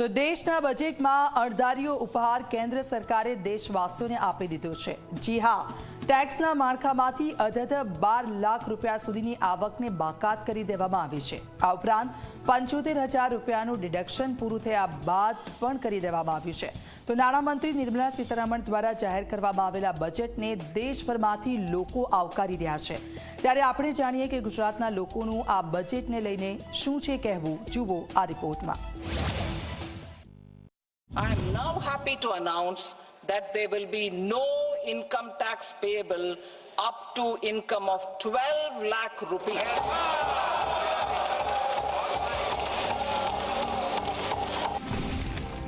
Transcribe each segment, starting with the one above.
તો દેશના બજેટમાં અણધાર્યો ઉપહાર કેન્દ્ર સરકારે દેશવાસીઓને આપી દીધો છે. જી હા, ટેક્સના માળખામાંથી અધધ બાર લાખ રૂપિયા સુધીની આવકને બાકાત કરી દેવામાં આવી છે. આ ઉપરાંત પંચોતેર હજાર રૂપિયાનું ડિડક્શન પૂરું થયા બાદ પણ કરી દેવામાં આવ્યું છે. તો નાણામંત્રી નિર્મલા સીતારમણ દ્વારા જાહેર કરવામાં આવેલા બજેટને દેશભરમાંથી લોકો આવકારી રહ્યા છે. ત્યારે આપણે જાણીએ કે ગુજરાતના લોકોનું આ બજેટને લઈને શું છે કહેવું? જુઓ આ રિપોર્ટમાં. I am now happy to announce that there will be no income tax payable up to income of 12 lakh rupees.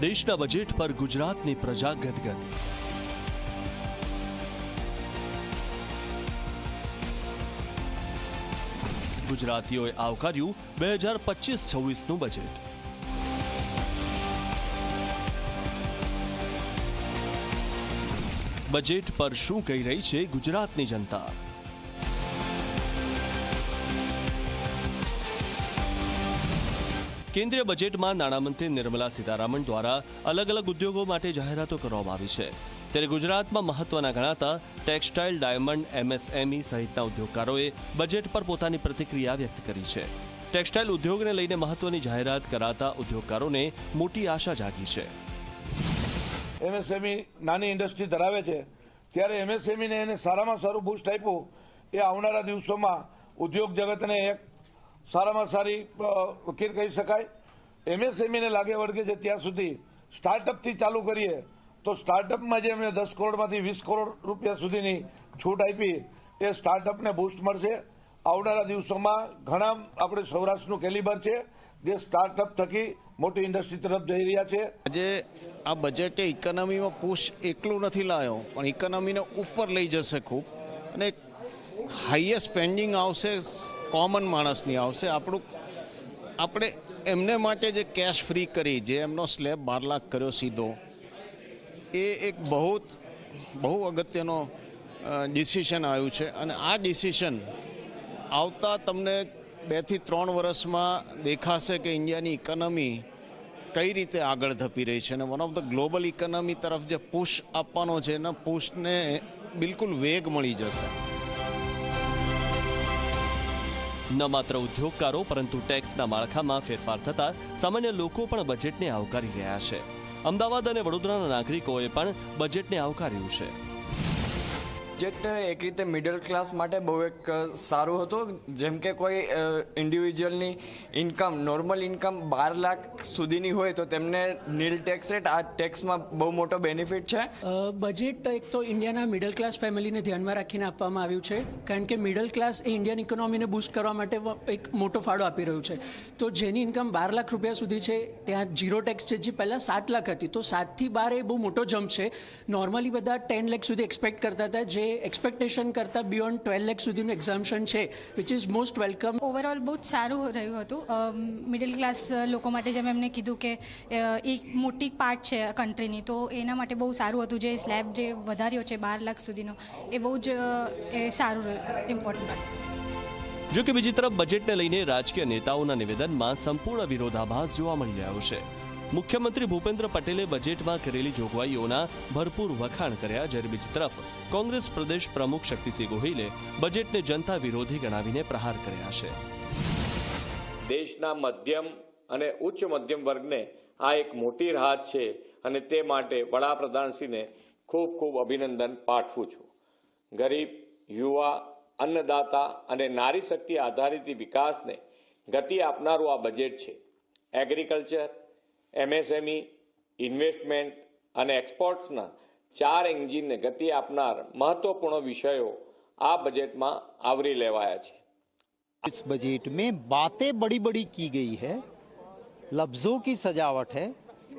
દેશના બજેટ પર ગુજરાતની પ્રજા ગદગદ ગુજરાતીઓએ આવકાર્યું બે હજાર પચીસ છવ્વીસનું બજેટ બજેટ પર શું કહી રહી છે ગુજરાતની જનતા? કેન્દ્રીય બજેટમાં નાણામંત્રી નિર્મલા સીતારામન દ્વારા અલગ અલગ ઉદ્યોગો માટે જાહેરાતો કરવામાં આવી છે. ત્યારે ગુજરાતમાં મહત્વના ગણાતા ટેક્સટાઇલ, ડાયમંડ, એમએસએમઈ સહિતના ઉદ્યોગકારોએ બજેટ પર પોતાની પ્રતિક્રિયા વ્યક્ત કરી છે. ટેક્સટાઇલ ઉદ્યોગને લઈને મહત્વની જાહેરાત કરાતા ઉદ્યોગકારોને મોટી આશા જાગી છે. એમએસએમઈ નાની ઇન્ડસ્ટ્રી ધરાવે છે, ત્યારે એમએસએમઈને એને સારામાં સારું બૂસ્ટ આપ્યું એ આવનારા દિવસોમાં ઉદ્યોગ જગતને એક સારામાં સારી વકીલ કહી શકાય. એમએસએમઈને લાગે વળગે છે ત્યાં સુધી સ્ટાર્ટઅપથી ચાલુ કરીએ તો સ્ટાર્ટઅપમાં જે એમણે દસ કરોડમાંથી વીસ કરોડ રૂપિયા સુધીની છૂટ આપી એ સ્ટાર્ટઅપને બૂસ્ટ મળશે. આવનારા દિવસોમાં ઘણા આપણે સૌરાષ્ટ્રનું કેલિબર છે જે સ્ટાર્ટઅપ થકી મોટી ઇન્ડસ્ટ્રી તરફ જઈ રહ્યા છે. આજે આ બજેટે ઇકોનોમીમાં પુશ એકલું નથી લાવ્યો પણ ઇકોનોમીને ઉપર લઈ જશે ખૂબ. અને હાઈએસ્ટ સ્પેન્ડિંગ આવશે કોમન માણસની આવશે. આપણું, આપણે એમને માટે જે કેશ ફ્રી કરી, જે એમનો સ્લેબ બાર લાખ કર્યો સીધો, એ એક બહુ બહુ અગત્યનો ડિસિશન આવ્યું છે. અને આ ડિસિશન આવતા તમને બેથી ત્રણ વર્ષમાં દેખાશે કે ઇન્ડિયાની ઇકોનોમી કઈ રીતે આગળ ધપી રહી છે અને one of the global economy તરફ જે પુશ આપવાનો છે, એના પુશને બિલકુલ વેગ મળી જશે. ન માત્ર ઉદ્યોગકારો, પરંતુ ટેક્સના માળખામાં ફેરફાર થતા સામાન્ય લોકો પણ બજેટને આવકારી રહ્યા છે. અમદાવાદ અને વડોદરાના નાગરિકોએ પણ બજેટને આવકાર્યું છે. બજેટ એક રીતે મિડલ ક્લાસ માટે બહુ એક સારું હતું. જેમ કે કોઈ ઇન્ડિવિજ્યુઅલની ઇન્કમ નોર્મલ ઇન્કમ બાર લાખ સુધીની હોય તો તેમને નીલ ટેક્સ રેટ આ ટેક્સમાં બહુ મોટો બેનિફિટ છે. બજેટ એક તો ઇન્ડિયાના મિડલ ક્લાસ ફેમિલીને ધ્યાનમાં રાખીને આપવામાં આવ્યું છે. કારણ કે મિડલ ક્લાસ એ ઇન્ડિયન ઇકોનોમીને બૂસ્ટ કરવા માટે એક મોટો ફાળો આપી રહ્યું છે. તો જેની ઇન્કમ બાર લાખ રૂપિયા સુધી છે, ત્યાં જીરો ટેક્સ છે, જે પહેલાં સાત લાખ હતી. તો સાતથી બાર એ બહુ મોટો જમ્પ છે. નોર્મલી બધા ટેન લેખ સુધી એક્સપેક્ટ કરતા હતા. જે એક્સપેક્ટેશન કરતાં બિયોન્ડ ટ્વેલ્વ લેખ સુધીનું એક્ઝામ્શન છે which is most welcome overall બહુ જ સારું રહ્યું હતું. મિડલ ક્લાસ લોકો માટે જેમ એમને કીધું કે એક મોટી પાર્ટ છે કન્ટ્રીની તો એના માટે બહુ સારું હતું. જે સ્લેબ જે વધાર્યો છે બાર લાખ સુધીનો એ બહુ જ એ સારું ઇમ્પોર્ટન્ટ જો કે બીજી તરફ બજેટને લઈને રાજકીય નેતાઓના નિવેદનમાં સંપૂર્ણ વિરોધાભાસ જોવા મળી રહ્યો છે. મુખ્યમંત્રી ભૂપેન્દ્ર પટેલે બજેટમાં કરેલી જોગવાઈઓના ભરપૂર વખાણ કર્યા, જ્યારે બીજી તરફ કોંગ્રેસ પ્રદેશ પ્રમુખ શક્તિસિંહ ગોહિલે બજેટને જનતા વિરોધી ગણાવીને પ્રહાર કર્યા છે. દેશના મધ્યમ અને ઉચ્ચ મધ્યમ વર્ગને આ એક મોટી રાહત છે અને તે માટે વડાપ્રધાનશ્રીને ખૂબ ખૂબ અભિનંદન પાઠવું છું. ગરીબ, યુવા, અન્નદાતા અને નારી શક્તિ આધારિત વિકાસને ગતિ આપનારું આ બજેટ છે. Agriculture એમએસએમઈ ઇન્વેસ્ટમેન્ટ અને એક્સપોર્ટ્સના ચાર એન્જિનને ગતિ આપનાર મહત્વપૂર્ણ વિષયો આ બજેટમાં આવરી લેવાયા છે इस बजट में बातें बड़ी बड़ी की गई है लफ्जों की सजावट है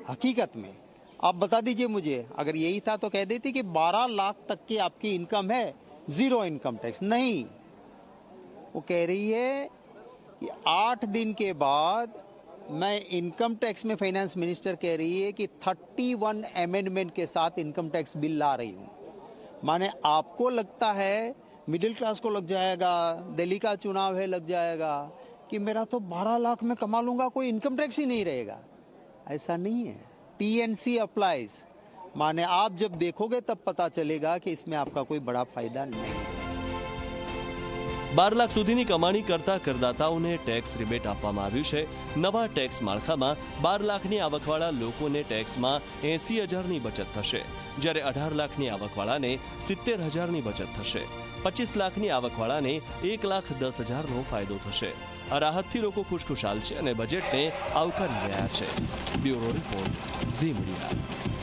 हकीकत में आप बता दीजिए मुझे अगर यही था तो कह देती कि 12 लाख तक की आपकी इनकम है जीरो इनकम टैक्स नहीं वो कह रही है कि आठ दिन के बाद मैं इनकम टैक्स में फाइनेंस मिनिस्टर कह रही है कि 31 अमेंडमेंट के साथ इनकम टैक्स बिल ला रही हूँ। माने आपको लगता है मिडिल क्लास को लग जाएगा, दिल्ली का चुनाव है, लग जाएगा, कि मेरा तो 12 लाख में कमा लूँगा, कोई इनकम टैक्स ही नहीं रहेगा। ऐसा नहीं है। टीएनसी अप्लाइज माने आप जब देखोगे तब पता चलेगा कि इसमें आपका कोई बड़ा फ़ायदा नहीं। है બાર લાખ સુધીની કમાણી કરતા કરદાતાઓને ટેક્સ રિબેટ આપવામાં આવ્યું છે. નવા ટેક્સ માળખામાં બાર લાખની આવકવાળા લોકોને ટેક્સમાં એસી હજારની બચત થશે. જ્યારે અઢાર લાખની આવકવાળાને સિત્તેર હજારની બચત થશે. પચીસ લાખની આવકવાળાને એક લાખ દસ હજારનો ફાયદો થશે. આ રાહતથી લોકો ખુશખુશાલ છે અને બજેટને આવકારી રહ્યા છે. Bureau report Zee media.